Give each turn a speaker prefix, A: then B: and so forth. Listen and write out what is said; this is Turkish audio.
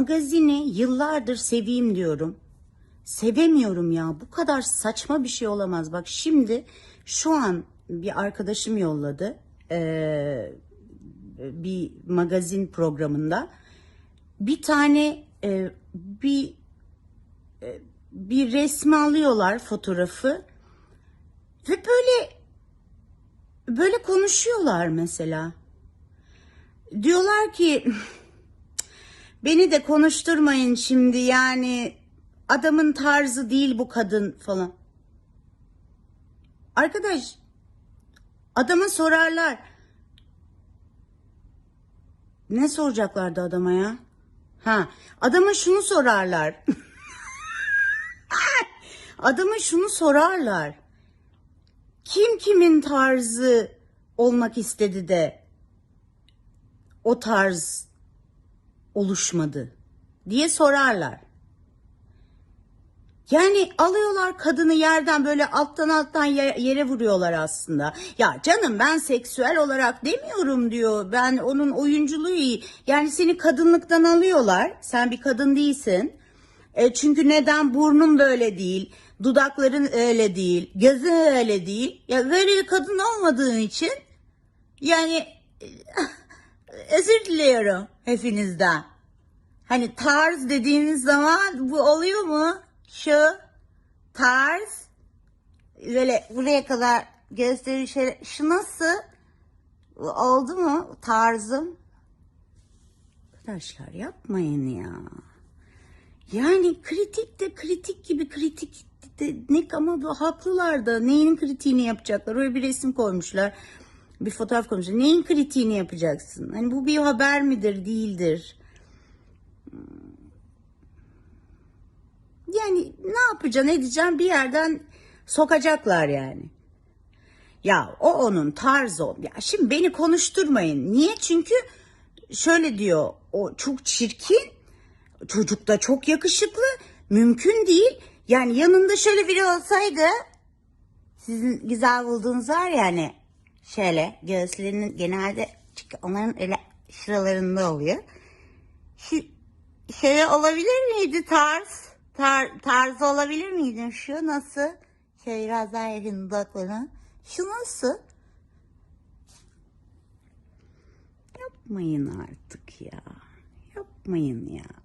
A: magazini yıllardır seveyim diyorum. Sevemiyorum ya. Bu kadar saçma bir şey olamaz. Bak şimdi şu an bir arkadaşım yolladı. Ee, bir magazin programında. Bir tane e, bir e, bir resmi alıyorlar fotoğrafı ve böyle böyle konuşuyorlar mesela. Diyorlar ki beni de konuşturmayın şimdi yani adamın tarzı değil bu kadın falan. Arkadaş adama sorarlar. Ne soracaklardı adama ya? Ha, adama şunu sorarlar. adama şunu sorarlar. Kim kimin tarzı olmak istedi de o tarz oluşmadı diye sorarlar. Yani alıyorlar kadını yerden böyle alttan alttan ye- yere vuruyorlar aslında. Ya canım ben seksüel olarak demiyorum diyor. Ben onun oyunculuğu iyi. Yani seni kadınlıktan alıyorlar. Sen bir kadın değilsin. E çünkü neden burnun böyle değil, dudakların öyle değil, gözün öyle değil. Ya böyle bir kadın olmadığın için yani özür diliyorum hepinizden. Hani tarz dediğiniz zaman bu oluyor mu? Şu tarz böyle buraya kadar gösteri şey şu nasıl oldu mu tarzım? Arkadaşlar yapmayın ya. Yani kritik de kritik gibi kritik de ne ama bu haklılar da neyin kritiğini yapacaklar? Öyle bir resim koymuşlar. Bir fotoğraf koymuşlar. Neyin kritiğini yapacaksın? Hani bu bir haber midir, değildir? Yani ne yapacaksın, edeceksin bir yerden sokacaklar yani. Ya o onun tarzı. Ya şimdi beni konuşturmayın. Niye? Çünkü şöyle diyor. O çok çirkin. Çocuk da çok yakışıklı. Mümkün değil. Yani yanında şöyle biri olsaydı sizin güzel bulduğunuz var ya hani şöyle göğüslerinin genelde çünkü onların öyle şuralarında oluyor. Şu, şey olabilir miydi tarz? Tar, tarzı olabilir miydi? Şu nasıl? Şöyle biraz daha yakın dudaklarına. Şu nasıl? Yapmayın artık ya. Yapmayın ya.